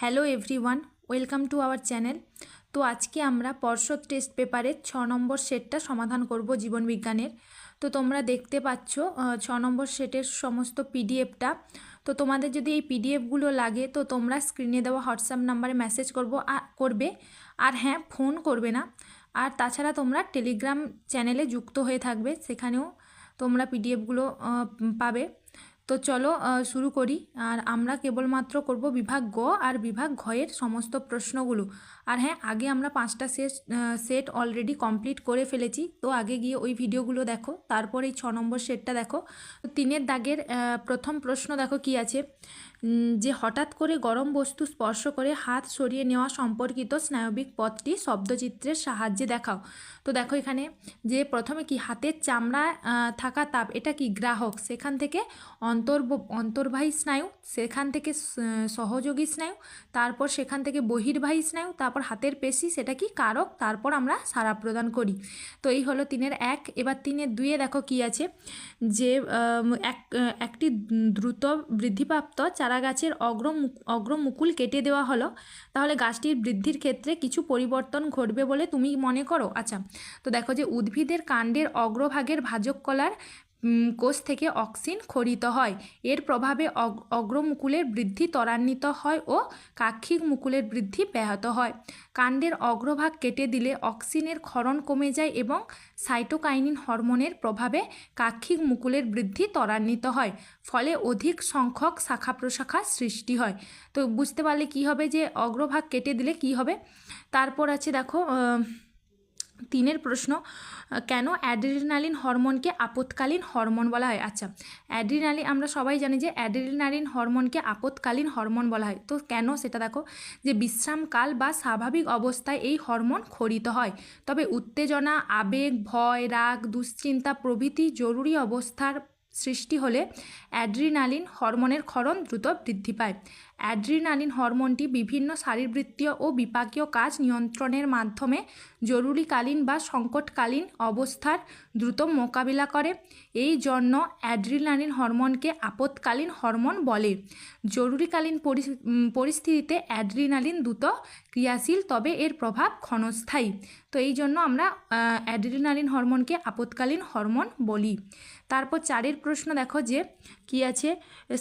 Hello everyone, welcome to our channel. তো আজকে আমরা পর্ষদ টেস্ট পেপারের ছ নম্বর সেটটা সমাধান করব জীবনবিজ্ঞানের। তো তোমরা দেখতে পাচ্ছ ছ নম্বর সেটের সমস্ত পিডিএফটা। তো তোমাদের যদি এই পিডিএফগুলো লাগে, তো তোমরা স্ক্রিনে দেওয়া হোয়াটসঅ্যাপ নাম্বারে মেসেজ করব করবে। আর হ্যাঁ ফোন করবে না। আর তাছাড়া তোমরা টেলিগ্রাম চ্যানেলে যুক্ত হয়ে থাকবে, সেখানেও তোমরা পিডিএফগুলো পাবে। তো চলো শুরু করি। আর আমরা কেবলমাত্র করব বিভাগ গ আর বিভাগ ঘয়ের সমস্ত প্রশ্নগুলো। আর হ্যাঁ আগে আমরা পাঁচটা সেট সেট অলরেডি কমপ্লিট করে ফেলেছি। তো আগে গিয়ে ওই ভিডিওগুলো দেখো। তারপর এই ছ নম্বর সেটটা দেখো। তিনের দাগের প্রথম প্রশ্ন দেখো কি আছে? যে হঠাৎ করে গরম বস্তু স্পর্শ করে হাত সরিয়ে নেওয়া সম্পর্কিত স্নায়বিক পথটি শব্দচিত্রের সাহায্যে দেখাও। তো দেখো এখানে যে প্রথমে কি হাতের চামড়া থাকা তাপ, এটা কি গ্রাহক? সেখান থেকে অন্তর অন্তর্বাহী স্নায়ু, সেখান থেকে সহযোগী স্নায়ু, তারপর সেখান থেকে বহির্বাহী স্নায়ু, তারপর হাতের পেশি, সেটা কি কারক? তারপর আমরা সাড়া প্রদান করি। তো এই হলো তিনের এক। এবার তিনের দুইয়ে দেখো কি আছে। যে এক একটি দ্রুত বৃদ্ধিপ্রাপ্ত চারা গাছের অগ্র অগ্রমুকুল কেটে দেওয়া হলো, তাহলে গাছটির বৃদ্ধির ক্ষেত্রে কিছু পরিবর্তন ঘটবে বলে তুমি মনে করো? আচ্ছা তো দেখো যে উদ্ভিদের কাণ্ডের অগ্রভাগের ভাজক কলার কোষ থেকে অক্সিন খরিত হয়। এর প্রভাবে অগ- অগ্রমুকুলের বৃদ্ধি ত্বরান্বিত হয় ও কাক্ষিক মুকুলের বৃদ্ধি ব্যাহত হয়। কাণ্ডের অগ্রভাগ কেটে দিলে অক্সিনের ক্ষরণ কমে যায় এবং সাইটোকাইনিন হরমোনের প্রভাবে কাক্ষিক মুকুলের বৃদ্ধি ত্বরান্বিত হয়, ফলে অধিক সংখ্যক শাখা প্রশাখা সৃষ্টি হয়। তো বুঝতে পারলে কি হবে যে অগ্রভাগ কেটে দিলে কি হবে? তারপর আছে দেখো তিনের প্রশ্ন কেন অ্যাড্রিনালিন হরমোনকে আপৎকালীন হরমোন বলা হয়? আচ্ছা অ্যাড্রিনালিন আমরা সবাই জানি যে অ্যাড্রিনালিন হরমোনকে আপৎকালীন হরমোন বলা হয়। তো কেন সেটা দেখো, যে বিশ্রামকাল বা স্বাভাবিক অবস্থায় এই হরমোন খরিত হয়। তবে উত্তেজনা, আবেগ, ভয়, রাগ, দুশ্চিন্তা প্রভৃতি জরুরি অবস্থার সৃষ্টি হলে অ্যাড্রিনালিন হরমোনের ক্ষরণ দ্রুত বৃদ্ধি পায়। অ্যাড্রিনালিন হরমোনটি বিভিন্ন শারীরবৃত্তীয় ও বিপাকীয় কাজ নিয়ন্ত্রণের মাধ্যমে জরুরিকালীন বা সংকটকালীন অবস্থার দ্রুত মোকাবিলা করে। এই জন্য অ্যাড্রিনালিন হরমোনকে আপৎকালীন হরমোন বলে। জরুরিকালীন পরিস্থিতিতে অ্যাড্রিনালিন দ্রুত ক্রিয়াশীল, তবে এর প্রভাব ক্ষণস্থায়ী। তো এই জন্য আমরা অ্যাড্রিনালিন হরমোনকে আপৎকালীন হরমোন বলি। তারপর চারের প্রশ্ন দেখো যে কি আছে?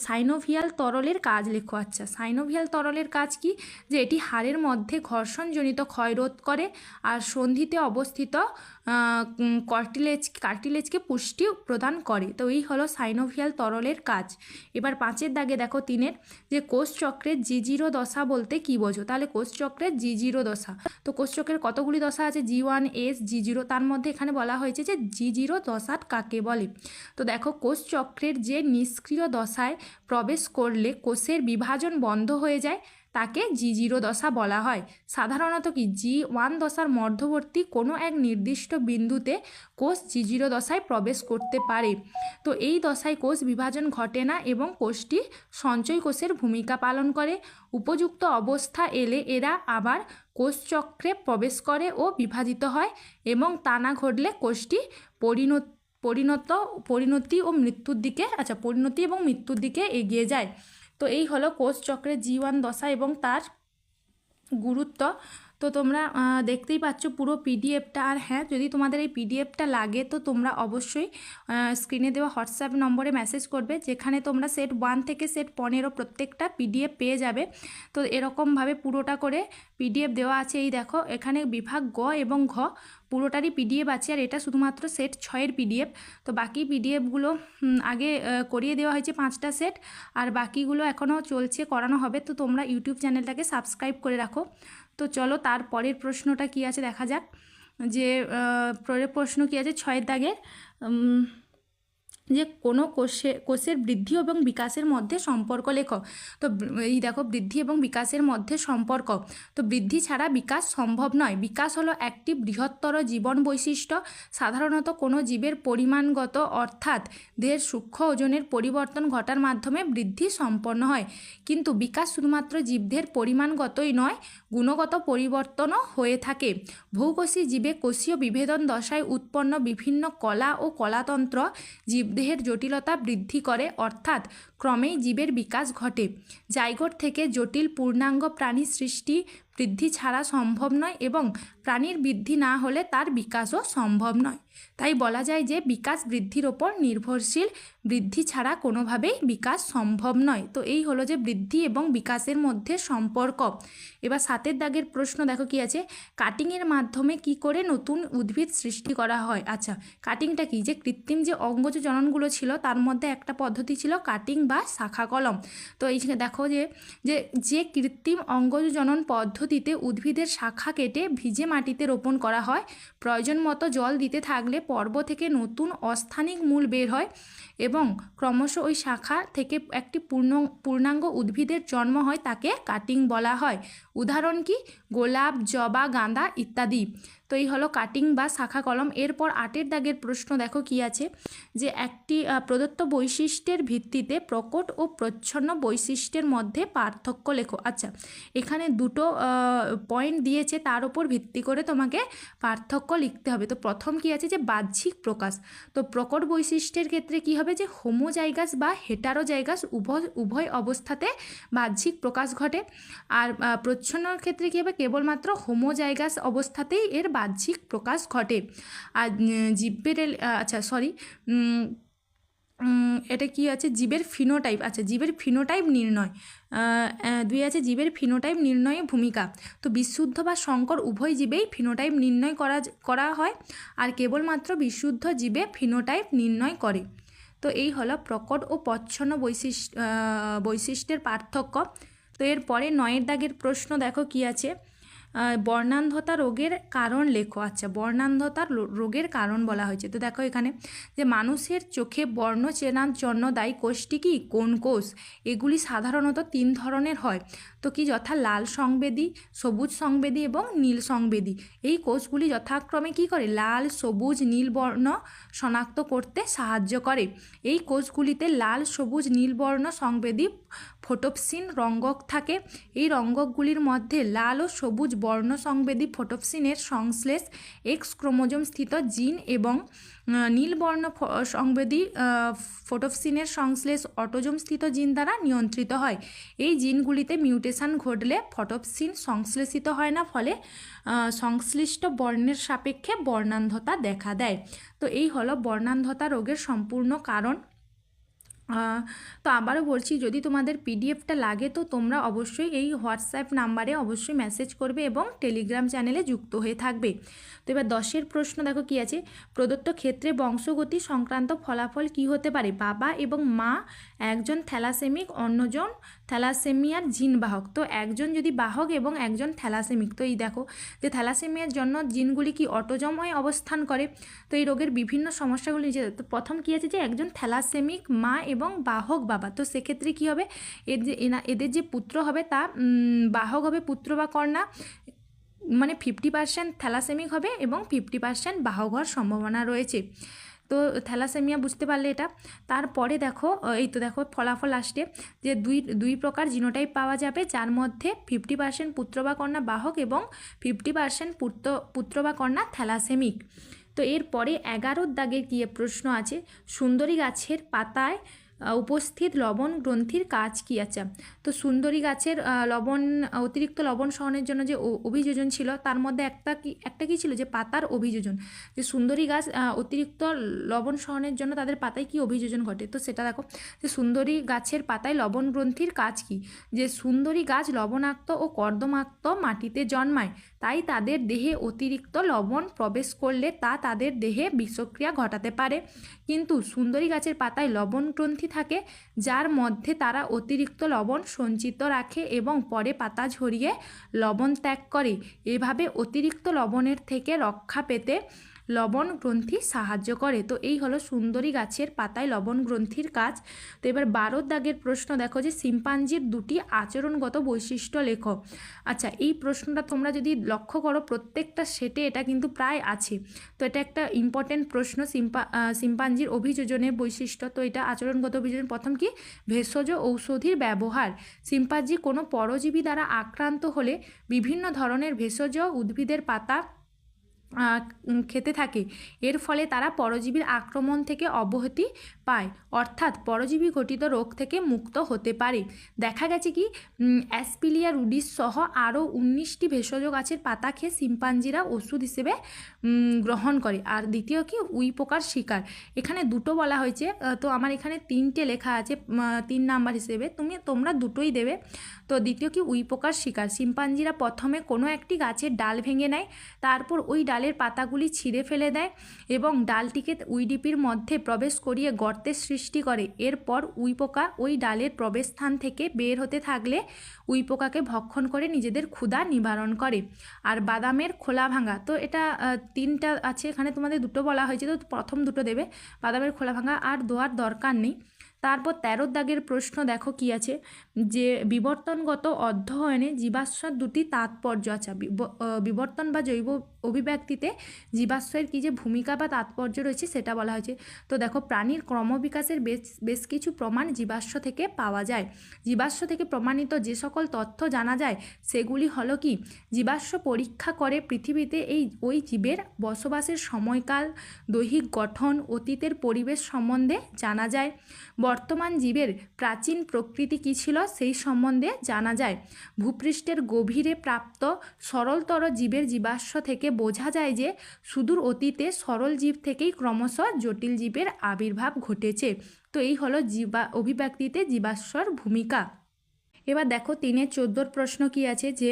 সাইনোভিয়াল তরলের কাজ লেখো। আচ্ছা সাইনোভিয়াল তরলের কাজ কি? যে এটি হাড়ের মধ্যে ঘর্ষণজনিত ক্ষয় রোধ করে আর সন্ধিতে অবস্থিত কর্টিলেজ কার্টিলেজকে পুষ্টি প্রদান করে। তো এই হলো সাইনোভিয়াল তরলের কাজ। এবার পাঁচের দাগে দেখো তিনের, যে কোষ চক্রের জি জিরো দশা বলতে কি বোঝো? তাহলে কোষ চক্রের জি জিরো দশা। তো কোষচক্রের কতগুলি দশা আছে? G one S G zero তার মধ্যে এখানে বলা হয়েছে যে জি জিরো দশা কাকে বলে? তো দেখো কোষচক্রের যে নিষ্ক্রিয় দশায় প্রবেশ করলে কোষের বিভাজন বন্ধ হয়ে যায়। তাকে জি জিরো দশা বলা হয়। সাধারণত কি জি ওয়ান দশার মধ্যবর্তী কোনো এক নির্দিষ্ট বিন্দুতে কোষ জি জিরো দশায় প্রবেশ করতে পারে। তো এই দশায় কোষ বিভাজন ঘটে না এবং কোষটি সঞ্চয় কোষের ভূমিকা পালন করে। উপযুক্ত অবস্থা এলে এরা আবার কোষচক্রে প্রবেশ করে ও বিভাজিত হয় এবং তা না ঘটলে কোষটি পরিণত পরিণত, পরিণতি ও মৃত্যুর দিকে আচ্ছা পরিণতি এবং মৃত্যুর দিকে এগিয়ে যায়। তো এই হলো কোষ চক্রের জীবন দশা এবং তার গুরুত্ব। তো তোমরা দেখতেই পাচ্ছ পুরো পিডিএফটা আর হ্যাঁ যদি তোমাদের এই পিডিএফটা লাগে, তো তোমরা অবশ্যই স্ক্রিনে দেওয়া হোয়াটসঅ্যাপ নম্বরে মেসেজ করবে, যেখানে তোমরা সেট ওয়ান থেকে সেট পনেরো প্রত্যেকটা পিডিএফ পেয়ে যাবে। তো এরকমভাবে পুরোটা করে পিডিএফ দেওয়া আছে। এই দেখো, এখানে বিভাগ গ এবং ঘ, পুরোটারই পিডিএফ আছে। আর এটা শুধুমাত্র সেট ছয়ের পিডিএফ তো বাকি পিডিএফগুলো আগে করিয়ে দেওয়া হয়েছে পাঁচটা সেট আর বাকিগুলো এখনও চলছে, করানো হবে। তো তোমরা ইউটিউব চ্যানেলটাকে সাবস্ক্রাইব করে রাখো। তো চলো তার পরের প্রশ্নটা কি আছে দেখা যাক। যে পরের প্রশ্ন কি আছে? ছয়ের দাগের যে কোনো কোষে, কোষের বৃদ্ধি এবং বিকাশের মধ্যে সম্পর্ক লেখো তো এই দেখো, বৃদ্ধি এবং বিকাশের মধ্যে সম্পর্ক। তো বৃদ্ধি ছাড়া বিকাশ সম্ভব নয়। বিকাশ হলো একটি বৃহত্তর জীবন বৈশিষ্ট্য। সাধারণত কোনো জীবের পরিমাণগত অর্থাৎ দেহের সূক্ষ্ম ওজনের পরিবর্তন ঘটার মাধ্যমে বৃদ্ধি সম্পন্ন হয়। কিন্তু বিকাশ শুধুমাত্র জীবদের পরিমাণগতই নয়, গুণগত পরিবর্তনও হয়ে থাকে। ভৌকোষী জীবে কোষীয় বিভেদন দশায় উৎপন্ন বিভিন্ন কলা ও কলাতন্ত্র জীবদেহের জটিলতা বৃদ্ধি করে, অর্থাৎ ক্রমেই জীবের বিকাশ ঘটে। জাইগোট থেকে জটিল পূর্ণাঙ্গ প্রাণী সৃষ্টি বৃদ্ধি ছাড়া সম্ভব নয় এবং প্রাণীর বৃদ্ধি না হলে তার বিকাশও সম্ভব নয়। তাই বলা যায় যে বিকাশ বৃদ্ধির ওপর নির্ভরশীল, বৃদ্ধি ছাড়া কোনোভাবেই বিকাশ সম্ভব নয়। তো এই হলো যে বৃদ্ধি এবং বিকাশের মধ্যে সম্পর্ক। এবার সাতের দাগের প্রশ্ন দেখো কি আছে? কাটিংয়ের মাধ্যমে কি করে নতুন উদ্ভিদ সৃষ্টি করা হয়? আচ্ছা কাটিংটা কি? যে কৃত্রিম যে অঙ্গজ জননগুলো ছিল, তার মধ্যে একটা পদ্ধতি ছিল কাটিং বা শাখা কলম তো এই দেখো যে যে কৃত্রিম অঙ্গজ জনন পদ্ধতিতে উদ্ভিদের শাখা কেটে ভিজে মাটিতে রোপণ করা হয়। প্রয়োজন মতো জল দিতে থাকলে পর্ব থেকে নতুন অস্থানিক মূল বের হয়। এবং ক্রমশ ওই শাখা থেকে একটি পূর্ণ, পূর্ণাঙ্গ উদ্ভিদের জন্ম হয় তাকে কাটিং বলা হয়। উদাহরণ কি? গোলাপ, জবা, গাঁদা ইত্যাদি। তো এই হলো কাটিং বা শাখা কলম। এরপর আটের দাগের প্রশ্ন দেখো কি আছে? যে একটি প্রদত্ত বৈশিষ্ট্যের ভিত্তিতে প্রকট ও প্রচ্ছন্ন বৈশিষ্ট্যের মধ্যে পার্থক্য লেখো। আচ্ছা এখানে দুটো পয়েন্ট দিয়েছে, তার উপর ভিত্তি করে তোমাকে পার্থক্য লিখতে হবে। তো প্রথম কি আছে? যে বাহ্যিক প্রকাশ। তো প্রকট বৈশিষ্ট্যের ক্ষেত্রে কী হবে? যে হোমোজাইগাস বা হেটারোজাইগাস উভয় উভয় অবস্থাতে বাহ্যিক প্রকাশ ঘটে। আর প্রচ্ছন্নর ক্ষেত্রে কী হবে? কেবলমাত্র হোমোজাইগাস অবস্থাতেই এর বাহ্যিক প্রকাশ ঘটে। আর জীবের আচ্ছা সরি এটা কি আছে? জীবের ফিনোটাইপ আচ্ছা জীবের ফিনোটাইপ নির্ণয়। দুই আছে, জীবের ফিনোটাইপ নির্ণয়ে ভূমিকা। তো বিশুদ্ধ বা সংকর উভয় জীবেই ফিনোটাইপ নির্ণয় করা করা হয়। আর কেবলমাত্র বিশুদ্ধ জীবে ফিনোটাইপ নির্ণয় করে। তো এই হলো প্রকট ও প্রচ্ছন্ন বৈশিষ্ট্য বৈশিষ্ট্যের পার্থক্য। তো এরপরে নয়ের দাগের প্রশ্ন দেখো কি আছে? বর্ণান্ধতা রোগের কারণ লেখো। আচ্ছা বর্ণান্ধতার রোগের কারণ বলা হয়েছে। তো দেখো এখানে যে মানুষের চোখে বর্ণ চেনার জন্য দায়ী কোষটি কি? কোন কোষ? এগুলি সাধারণত তিন ধরনের হয়। তো কি যথা? লাল সংবেদী, সবুজ সংবেদী এবং নীল সংবেদী। এই কোষগুলি যথাক্রমে কি করে? লাল, সবুজ, নীল বর্ণ শনাক্ত করতে সাহায্য করে। এই কোষগুলিতে লাল, সবুজ, নীল বর্ণ সংবেদী ফোটোপসিন রঙ্গক থাকে। এই রঙ্গকগুলির মধ্যে লাল ও সবুজ বর্ণ সংবেদী ফোটোপসিনের সংশ্লেষ এক্স ক্রোমোজোম স্থিত জিন এবং নীল বর্ণ সংবেদী ফোটোপসিনের সংশ্লেষ অটোজোম স্থিত জিন দ্বারা নিয়ন্ত্রিত হয়। এই জিনগুলিতে মিউটেশন ঘটলে ফটোপসিন সংশ্লেষিত হয় না, ফলে সংশ্লিষ্ট বর্ণের সাপেক্ষে বর্ণান্ধতা দেখা দেয়। তো এই হলো বর্ণান্ধতা রোগের সম্পূর্ণ কারণ। তো আবারও বলছি, যদি তোমাদের পিডিএফটা লাগে তো তোমরা অবশ্যই এই হোয়াটসঅ্যাপ নাম্বারে অবশ্যই মেসেজ করবে এবং টেলিগ্রাম চ্যানেলে যুক্ত হয়ে থাকবে। তো এবার দশের প্রশ্ন দেখো কি আছে? প্রদত্ত ক্ষেত্রে বংশগতি সংক্রান্ত ফলাফল কি হতে পারে? বাবা এবং মা, একজন থ্যালাসেমিক, অন্যজন থ্যালাসেমিয়ার জিন বাহক। তো একজন যদি বাহক এবং একজন থ্যালাসেমিক। তো এই দেখো যে থ্যালাসেমিয়ার জন্য জিনগুলি কি অটোজম হয়ে অবস্থান করে? তো এই রোগের বিভিন্ন সমস্যাগুলি তো প্রথম কী আছে যে একজন থ্যালাসেমিক মা এবং বাহক বাবা। তো সেক্ষেত্রে কী হবে? এর যে এদের যে পুত্র হবে তা বাহক হবে পুত্র বা কন্যা মানে ফিফটি পার্সেন্ট থ্যালাসেমিক হবে এবং ফিফটি পার্সেন্ট বাহক হওয়ার সম্ভাবনা রয়েছে। তো থ্যালাসেমিয়া বুঝতে পারলে এটা। তারপরে দেখো এই তো দেখো ফলাফল আসছে যে দুই দুই প্রকার জিনোটাইপ পাওয়া যাবে, যার মধ্যে ফিফটি পার্সেন্ট পুত্র বা কন্যা বাহক এবং ফিফটি পার্সেন্ট পুত্র পুত্র বা কন্যা থ্যালাসেমিক তো এরপরে এগারোর দাগের গিয়ে প্রশ্ন আছে, সুন্দরী গাছের পাতায় উপস্থিত লবণ গ্রন্থির কাজ কী আছে? তো সুন্দরী গাছের লবণ অতিরিক্ত লবণ সহনের জন্য যে অভিযোজন ছিল, তার মধ্যে একটা কি, একটা কী ছিল যে পাতার অভিযোজন? যে সুন্দরী গাছ অতিরিক্ত লবণ সহনের জন্য তাদের পাতায় কি অভিযোজন ঘটে? তো সেটা দেখো, যে সুন্দরী গাছের পাতায় লবণ গ্রন্থির কাজ কি? যে সুন্দরী গাছ লবণাক্ত ও কর্দমাক্ত মাটিতে জন্মায়, তাই তাদের দেহে অতিরিক্ত লবণ প্রবেশ করলে তা তাদের দেহে বিষক্রিয়া ঘটাতে পারে। কিন্তু সুন্দরী গাছের পাতায় লবণ গ্রন্থি থাকে, যার মধ্যে তারা অতিরিক্ত লবণ সঞ্চিত রাখে এবং পরে পাতা ঝরিয়ে লবণ ত্যাগ করে। এভাবে অতিরিক্ত লবণের থেকে রক্ষা পেতে লবণ গ্রন্থি সাহায্য করে। তো এই হলো সুন্দরী গাছের পাতায় লবণ গ্রন্থির কাজ। তো এবার বারো দাগের প্রশ্ন দেখো যে সিম্পাঞ্জির দুটি আচরণগত বৈশিষ্ট্য লেখো। আচ্ছা এই প্রশ্নটা তোমরা যদি লক্ষ্য করো, প্রত্যেকটা সেটে এটা কিন্তু প্রায় আছে। তো এটা একটা ইম্পর্টেন্ট প্রশ্ন সিম্পা সিম্পাঞ্জির অভিযোজনের বৈশিষ্ট্য। তো এটা আচরণগত অভিযোজন, প্রথম কি? ভেষজ ঔষধির ব্যবহার। সিম্পাঞ্জি কোনো পরজীবী দ্বারা আক্রান্ত হলে বিভিন্ন ধরনের ভেষজ উদ্ভিদের পাতা খেতে থাকে। এর ফলে তারা পরজীবীর আক্রমণ থেকে অব্যাহতি পায়। অর্থাৎ পরজীবী ঘটিত রোগ থেকে মুক্ত হতে পারে। দেখা গেছে কি অ্যাসপিলিয়া রুডিস সহ আরও উনিশটি ভেষজ গাছের পাতা খেয়ে শিম্পাঞ্জিরা ওষুধ হিসেবে গ্রহণ করে। আর দ্বিতীয় কি, উই পোকার শিকার। এখানে দুটো বলা হয়েছে। তো আমার এখানে তিনটে লেখা আছে তিন নাম্বার হিসেবে। তুমি, তোমরা দুটোই দেবে। তো দ্বিতীয় কি, উই পোকার শিকার। শিম্পাঞ্জিরা প্রথমে কোনো একটি গাছের ডাল ভেঙে নেয়। তারপর ওই ডালের পাতাগুলি ছিঁড়ে ফেলে দেয় এবং ডালটিকে উইডিপির মধ্যে প্রবেশ করিয়ে গর্তের সৃষ্টি করে। এরপর উইপোকা ওই ডালের প্রবেশস্থান থেকে বের হতে থাকলে উইপোকাকে ভক্ষণ করে নিজেদের ক্ষুধা নিবারণ করে। আর বাদামের খোলা ভাঙা, তো এটা তিনটা আছে, এখানে তোমাদের দুটো বলা হয়েছে, তো প্রথম দুটো দেবে। বাদামের খোলা ভাঙা আর দোয়ার দরকার নেই। তারপর তেরো দাগের প্রশ্ন দেখো কি আছে? যে বিবর্তনগত অধ্যয়নে জীবাশ্মের দুটি তাৎপর্য আছে। বিবর্তন বা জৈব অভিব্যক্তিতে জীবাশ্মের কী যে ভূমিকা বা তাৎপর্য রয়েছে সেটা বলা হয়েছে। তো দেখো, প্রাণীর ক্রমবিকাশের বেশ বেশ কিছু প্রমাণ জীবাশ্ম থেকে পাওয়া যায়। জীবাশ্ম থেকে প্রমাণিত যে সকল তথ্য জানা যায়, সেগুলি হলো কি? জীবাশ্ম পরীক্ষা করে পৃথিবীতে এই, ওই জীবের বসবাসের সময়কাল, দৈহিক গঠন, অতীতের পরিবেশ সম্বন্ধে জানা যায়। বর্তমান জীবের প্রাচীন প্রকৃতি কী ছিল সেই সম্বন্ধে জানা যায়। ভূপৃষ্ঠের গভীরে প্রাপ্ত সরলতর জীবের জীবাশ্ম থেকে বোঝা যায় যে সুদূর অতীতে সরল জীব থেকেই ক্রমশ জটিল জীবের আবির্ভাব ঘটেছে। তো এই হলো জীবা, অভিব্যক্তিতে জীবাশ্মর ভূমিকা। এবার দেখো তিনের চোদ্দোর প্রশ্ন কি আছে যে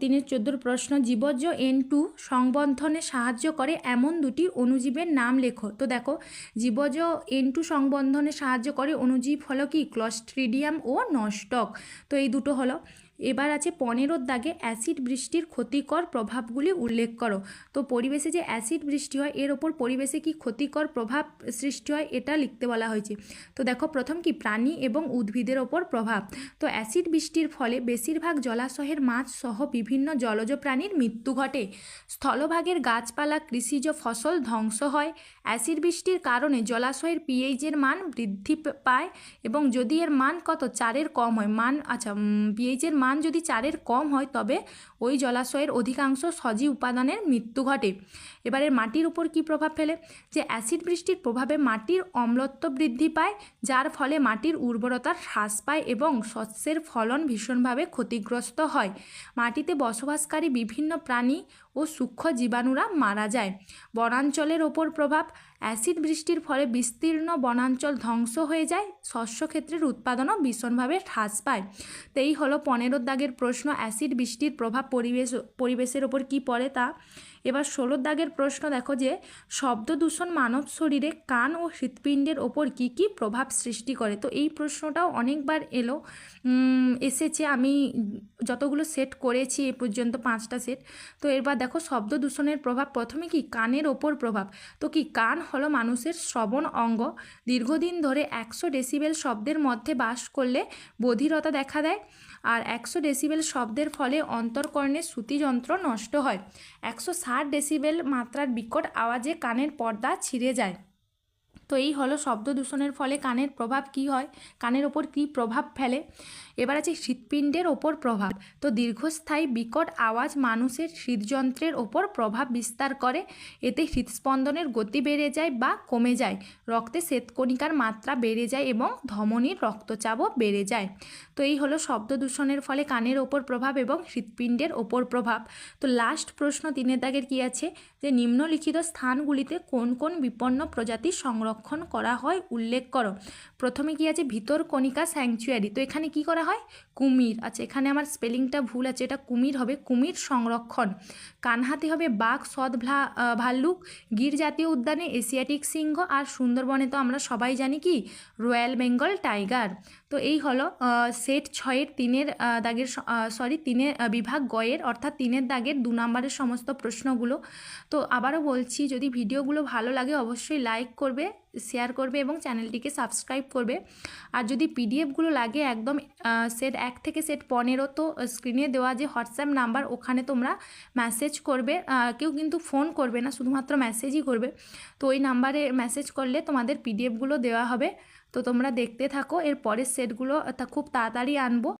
তিনের চোদ্দোর প্রশ্ন জীবজ এন টু সংবন্ধনে সাহায্য করে এমন দুটি অনুজীবের নাম লেখো। তো দেখো জীবজ এন টু সংবন্ধনে সাহায্য করে অণুজীব হলো কি? ক্লস্ট্রিডিয়াম ও নস্টক তো এই দুটো হলো। এবার আছে পনেরোর দাগে অ্যাসিড বৃষ্টির ক্ষতিকর প্রভাবগুলি উল্লেখ করো। তো পরিবেশে যে অ্যাসিড বৃষ্টি হয়, এর ওপর পরিবেশে কি ক্ষতিকর প্রভাব সৃষ্টি হয়, এটা লিখতে বলা হয়েছে। তো দেখো, প্রথম কি? প্রাণী এবং উদ্ভিদের ওপর প্রভাব। তো অ্যাসিড বৃষ্টির ফলে বেশিরভাগ জলাশয়ের মাছ সহ বিভিন্ন জলজ প্রাণীর মৃত্যু ঘটে। স্থলভাগের গাছপালা, কৃষিজ ফসল ধ্বংস হয়। অ্যাসিড বৃষ্টির কারণে জলাশয়ের পিএইচের মান বৃদ্ধি পায় এবং যদি এর মান কত? চারের কম হয়। মান আচ্ছা পিএইচের মান যদি চারের কম হয় তবে ওই জলাশয়ের অধিকাংশ সজীব উপাদানের মৃত্যু ঘটে। এবারে মাটির উপর কি প্রভাব ফেলে? যে অ্যাসিড বৃষ্টির প্রভাবে মাটির অম্লত্ব বৃদ্ধি পায়, যার ফলে মাটির উর্বরতা হ্রাস পায় এবং শস্যের ফলন ভীষণভাবে ক্ষতিগ্রস্ত হয়। মাটিতে বসবাসকারী বিভিন্ন প্রাণী ও সূক্ষ্ম জীবাণুরা মারা যায়। বনাঞ্চলের ওপর প্রভাব, অ্যাসিড বৃষ্টির ফলে বিস্তীর্ণ বনাঞ্চল ধ্বংস হয়ে যায়, শস্য ক্ষেত্রের উৎপাদনও ভীষণভাবে হ্রাস পায়। তো এই হলো পনেরো দাগের প্রশ্ন, অ্যাসিড বৃষ্টির প্রভাব পরিবেশ, পরিবেশের ওপর কি পড়ে তা? এবার ষোলো দাগের প্রশ্ন দেখো যে, শব্দ দূষণ মানব শরীরে কান ও হৃৎপিণ্ডের ওপর কি কি প্রভাব সৃষ্টি করে? তো এই প্রশ্নটাও অনেকবার এলো। এসেছে আমি যতগুলো সেট করেছি এ পর্যন্ত পাঁচটা সেট তো এবার দেখো, শব্দ দূষণের প্রভাব প্রথমে কি কানের ওপর প্রভাব? তো কি কান হলো মানুষের শ্রবণ অঙ্গ? দীর্ঘদিন ধরে একশো ডেসিবেল শব্দের মধ্যে বাস করলে বধিরতা দেখা দেয় আর একশো ডেসিবেল শব্দের ফলে অন্তর্কর্ণের শ্রুতিযন্ত্র নষ্ট হয়। একশো ষাট ডেসিবেল মাত্রার বিকট আওয়াজে কানের পর্দা ছিঁড়ে যায়। তো এই হলো শব্দ দূষণের ফলে কানের প্রভাব কি হয়? কানের ওপর কি প্রভাব ফেলে? এবার আছে হৃৎপিণ্ডের ওপর প্রভাব। তো দীর্ঘস্থায়ী বিকট আওয়াজ মানুষের হৃদযন্ত্রের ওপর প্রভাব বিস্তার করে। এতে হৃদস্পন্দনের গতি বেড়ে যায় বা কমে যায়। রক্তে শ্বেতকণিকার মাত্রা বেড়ে যায় এবং ধমনীর রক্তচাপও বেড়ে যায়। তো এই হলো শব্দ দূষণের ফলে কানের ওপর প্রভাব এবং হৃৎপিণ্ডের ওপর প্রভাব। তো লাস্ট প্রশ্ন তিনের দাগের কী আছে? যে নিম্নলিখিত স্থানগুলিতে কোন কোন বিপন্ন প্রজাতি সংরক্ষণ করা হয় উল্লেখ করো। প্রথমে কি আছে? ভিতর কণিকা স্যাংচুয়ারি। তো এখানে কি করা হয়? কুমির। আচ্ছা এখানে আমার স্পেলিংটা ভুল আছে। এটা কুমির হবে। কুমির সংরক্ষণ। কানহাতি হবে বাঘ সদ ভাল্লুক, গির জাতীয় উদ্যানে এশিয়াটিক সিংহ। আর সুন্দরবনে তো আমরা সবাই জানি কি? Royal Bengal tiger. তো এই হলো সেট ছয়ের তিনের দাগের সরি তিনের বিভাগ গয়ের, অর্থাৎ তিনের দাগের দু নম্বরের সমস্ত প্রশ্নগুলো। তো আবারও বলছি, যদি ভিডিওগুলো ভালো লাগে অবশ্যই লাইক করবে শেয়ার করবে এবং চ্যানেলটিকে সাবস্ক্রাইব করবে। আর যদি পিডিএফগুলো লাগে একদম সেট এক থেকে সেট পনেরো তো স্ক্রিনে দেওয়া যে হোয়াটসঅ্যাপ নাম্বার ওখানে তোমরা মেসেজ করবে। কেউ কিন্তু ফোন করবে না, শুধুমাত্র মেসেজই করবে। তো ওই নাম্বারে মেসেজ করলে তোমাদের পিডিএফগুলো দেওয়া হবে। তো তোমরা দেখতে থাকো এর পরের সেটগুলো তা খুব তাড়াতাড়ি আনব।